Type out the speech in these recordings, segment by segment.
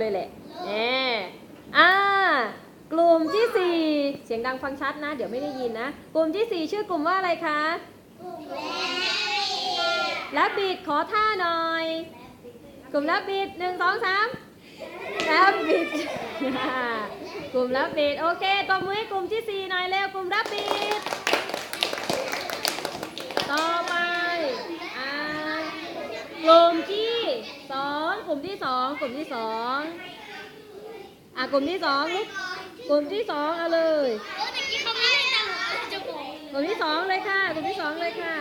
เลยแหละแน่อ่ากลุ่มที่สี่เสียงดังฟังชัดนะ เดี๋ยวไม่ได้ยินนะ กลุ่มที่สี่ชื่อกลุ่มว่าอะไรคะแลบบิดขอท่าหน่อย กลุ่มแลบบิดหนึ่งสองสามแลบบิดกลุ่มแลบบิดโอเคตบมือให้กลุ่มที่สี่หน่อยเร็วกลุ่มแลบบิดต่อไปอ่ากลุ่มที่สอง กลุ่มที่สองกลุ่มที่สองอะกลุ่มที่สองลูกกลุ่มที่สองเอาเลยเออตะกี้เขาไม่ได้ตังค์จะบอกกลุ่มที่สองเลยค่ะกลุ่มที่สองเลยค่ะ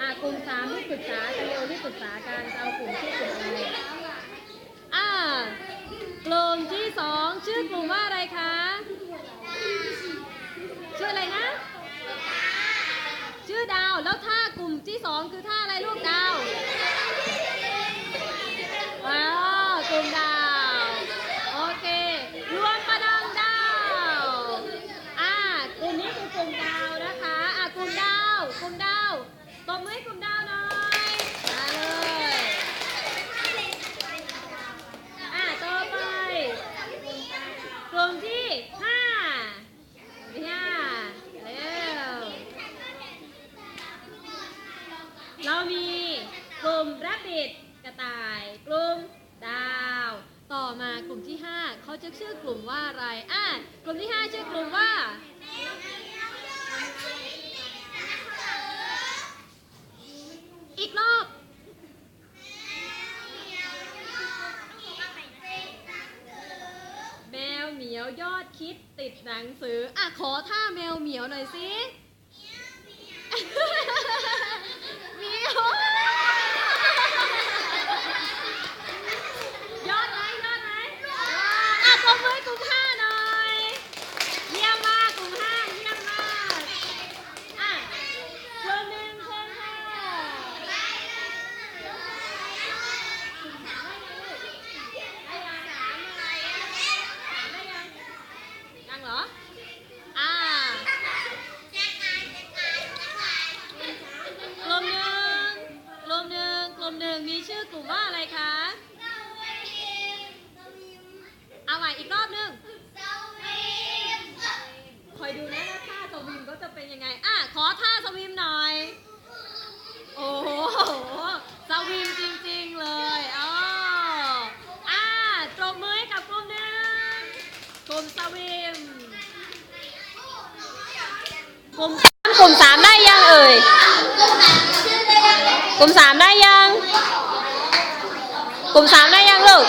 อะกลุ่มสามที่ปรึกษากันเร็วที่ปรึกษากันจะเอากลุ่มชื่อกลุ่มอะไรอ่ากลุ่มที่สองชื่อกลุ่มว่าอะไรคะชื่ออะไรนะ ชื่อดาวแล้วท่ากลุ่มที่สองคือท่าอะไรลูกดาวกลุ่มดาวโอเค รวมประดังดาว อ่ากลุ่มนี้คือกลุ่มดาวนะคะอ่ากลุ่มดาวกลุ่มดาว ตบมือให้กลุ่มดาวหน่อยมาเลยอ่าต่อไปกลุ่มที่ห้าที่ห้าเร็วเรามีกลุ่มรับบิดกระต่าย กลุ่มดาว ต่อมากลุ่มที่ห้าเขาจะชื่อกลุ่มว่าอะไรอะกลุ่มที่ห้าชื่อกลุ่มว่า อีกรอบ แมว เหมียวยอดคิดติดหนังสืออะขอท่าแมวเหมียวหน่อยสิเหมียวยอดไหมยอดไหมอะปรบมือให้กลุ่มห้าหน่อย เยี่ยมมากกลุ่มห้าเยี่ยมมากอะเชิญหนึ่งเชิญค่ะได้ยังถามอะไรถามได้ยังยังเหรอ อ่ากลุ่มหนึ่งกลุ่มหนึ่งกลุ่มหนึ่งมี ชื่อกลุ่มว่าอะไรคะเอาใหม่อีกรอบหนึงคอยดูนะว่าท่าสวิมก็จะเป็นยังไง อะ ขอท่าสวิมหน่อย โอ้โหสวิมจริงๆเลยอ๋ออะตบมือให้กับกลุ่มหนึ่งกลุ่มสวิมกลุ่มสามกลุ่มสามได้ยังเอ่ยกลุ่มสามได้ยัง กลุ่มสามได้ยังลูก